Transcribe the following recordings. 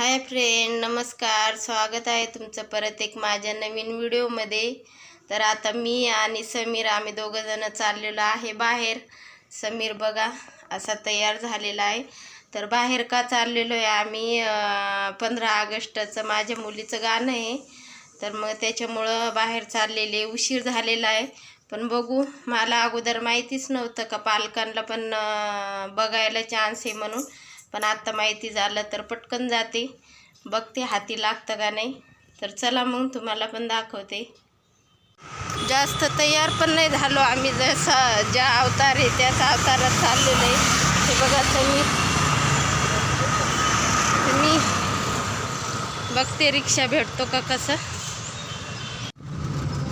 Hi friend नमस्कार. स्वागत आहे तुमचं परत एक माझ्या नवीन व्हिडिओमध्ये. तर आता मी आणि समीर आम्ही दोघं जण चाललेलो आहे बाहेर. समीर बघा असा तयार झालेला आहे. तर बाहेर का चाललेलो आहे आम्ही पंधरा ऑगस्टचं माझ्या मुलीचं गाणं आहे. तर मग त्याच्यामुळं बाहेर चाललेले उशीर झालेला आहे. पण बघू मला अगोदर माहितीच नव्हतं का पालकांना पण बघायला चान्स आहे म्हणून. पण आत्ता माहिती झालं तर पटकन जाते. बघते हाती लागतं का नाही. तर चला मग तुम्हाला पण दाखवते. जास्त तयार पण नाही झालो आम्ही. जसा ज्या अवतार आहे त्याच अवतारात चाललेलो आहे. हे बघा तुम्ही. तुम्ही बघते रिक्षा भेटतो का कसं?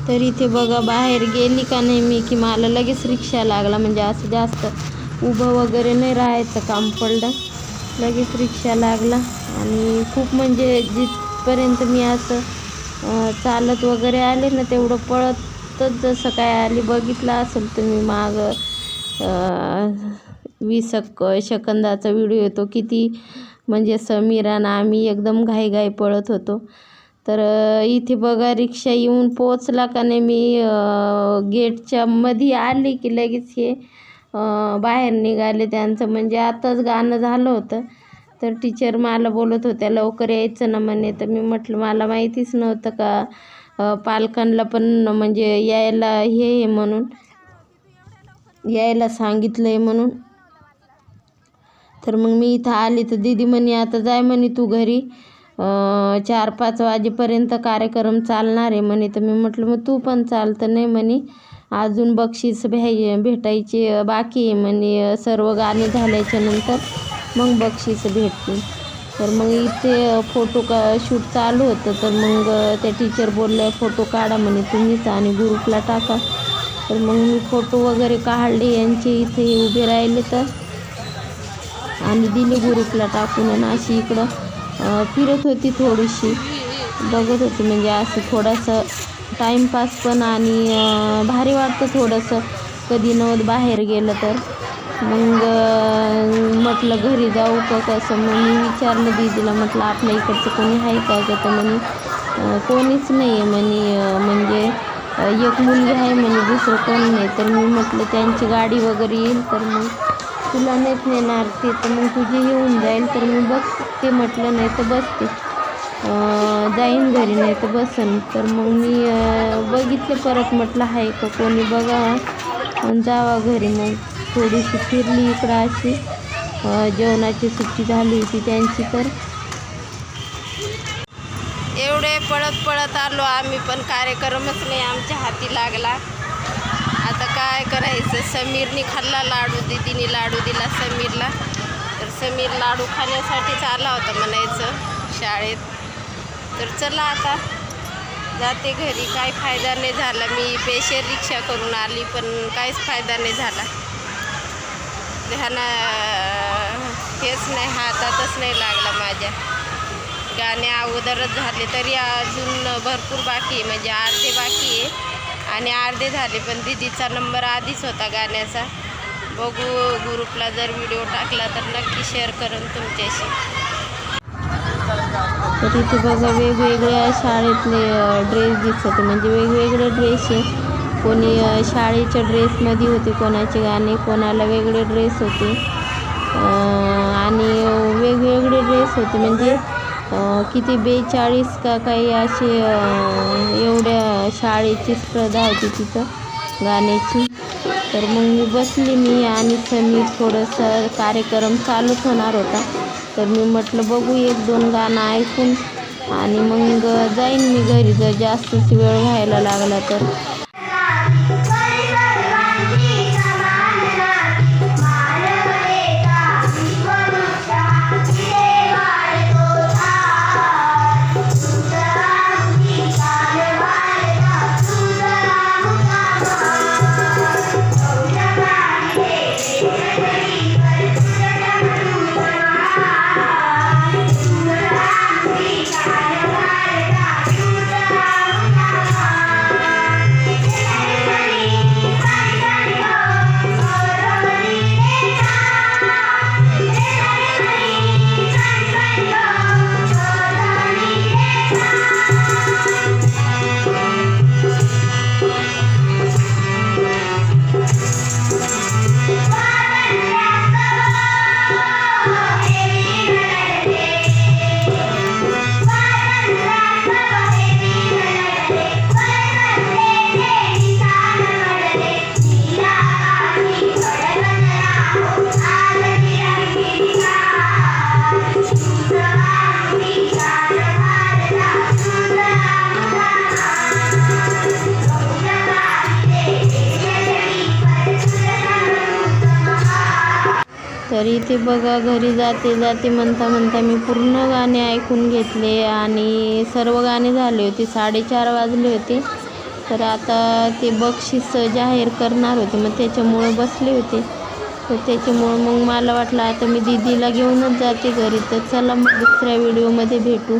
तर इथे बघा बाहेर गेली का नाही मी की मला लगेच रिक्षा लागला. म्हणजे असं जास्त उभं वगैरे नाही राहायचं काम पडलं. लगेच रिक्षा लागला आणि खूप म्हणजे जिथपर्यंत मी असं चालत वगैरे आले ना तेवढं पळतच जसं काय आली बघितलं असेल तुम्ही माग वीस सक सेकंदाचा व्हिडिओ येतो किती म्हणजे समीरानं आम्ही एकदम घाईघाई पळत होतो. तर इथे बघा रिक्षा येऊन पोचला का नाही मी गेटच्या मध्ये आले की लगेच हे बाहेर निघाले त्यांचं. म्हणजे आताच गाणं झालं होतं. तर टीचर मला बोलत होत्या लवकर यायचं ना म्हणे. तर मी म्हटलं मला माहितीच नव्हतं का पालकांना पण म्हणजे यायला हे आहे म्हणून यायला सांगितलं आहे म्हणून. तर मग मी इथं आली. तर दीदी म्हणे आता जाय म्हणे तू घरी. चार पाच वाजेपर्यंत कार्यक्रम चालणार आहे म्हणे. तर मी म्हटलं मग तू पण चालतं नाही म्हणे. अजून बक्षीस भ्याय भेटायचे बाकी म्हणे सर्व गाणे झाल्याच्यानंतर मग बक्षीस भेटतील तर मग इथे फोटो का शूट चालू होतं. तर मग त्या टीचर बोलल्या फोटो काढा म्हणे तुम्हीच आणि ग्रुपला टाका. तर मग मी फोटो वगैरे काढले. यांचे इथे उभे राहिले तर आणि दिली ग्रुपला टाकून आणि अशी इकडं फिरत होती थोडीशी. बघत होती. म्हणजे असं थोडंसं टाईमपास पण आणि भारी वाटतं थोडंसं. कधी नवत बाहेर गेलं तर. मग म्हटलं घरी जाऊ का कसं? मग मी विचारलं दीदीला म्हटलं आपल्या इकडचं कोणी आहे का का तर म्हणे कोणीच नाही आहे म्हणे म्हणजे एक मुलगी आहे म्हणे दुसरं कोण नाही. तर मी म्हटलं त्यांची गाडी वगैरे येईल तर मग तुला नाहीच नेणार ते. तर मग तुझी येऊन जाईल. तर मी बघते म्हटलं नाही तर बसते. जाईन घरी नाही तर बसन. तर मग मी बघितलं परत म्हटलं आहे का कोणी बघा. जावा घरी मग. थोडीशी फिरली इकडं अशी. जेवणाची सुट्टी झाली होती त्यांची तर. एवढे पळत पळत आलो आम्ही पण कार्यक्रमच नाही आमच्या हाती लागला. आता काय करायचं? समीरनी खाल्ला लाडू दिदीने लाडू दिला समीरला. तर समीर लाडू खाण्यासाठीच आला होता म्हणायचं शाळेत. तर चला आता जाते घरी. काय फायदा नाही झाला. मी पेशर रिक्षा करून आली पण काहीच फायदा नाही झाला. ध्याना हेच नाही हातातच नाही लागला माझ्या. गाणे अगोदरच झाले तरी अजून भरपूर बाकी आहे. म्हणजे अर्धे बाकी आहे आणि अर्धे झाले पण दिदीचा नंबर आधीच होता गाण्याचा. बघू ग्रुपला जर व्हिडिओ टाकला तर नक्की शेअर करेन तुमच्याशी. तर इथे बघा वेगवेगळ्या शाळेतले ड्रेस दिसत होते म्हणजे वेगवेगळे ड्रेस आहे. कोणी शाळेच्या ड्रेसमध्ये होते कोणाचे गाणे कोणाला वेगळे ड्रेस होते. आणि वेगवेगळे ड्रेस होते. म्हणजे किती बेचाळीस का काही असे एवढ्या शाळेची स्पर्धा होती तिथं गाण्याची. तर मग मी बसली मी आणि समीर थोडंसं कार्यक्रम चालूच होणार होता. तर मी म्हटलं बघू एक दोन गाणं ऐकून. आणि मग जाईन मी घरी जर जास्तच वेळ व्हायला लागला तर. तरी ते बघा घरी जाते जाते म्हणता म्हणता मी पूर्ण गाणे ऐकून घेतले आणि सर्व गाणे झाले होते. साडेचार वाजले होते. तर आता ते बक्षीस जाहीर करणार होते. मग त्याच्यामुळं बसले होते. तर त्याच्यामुळं मग मला वाटलं आता मी दीदीला घेऊनच जाते घरी. तर चला मग दुसऱ्या व्हिडिओमध्ये भेटू.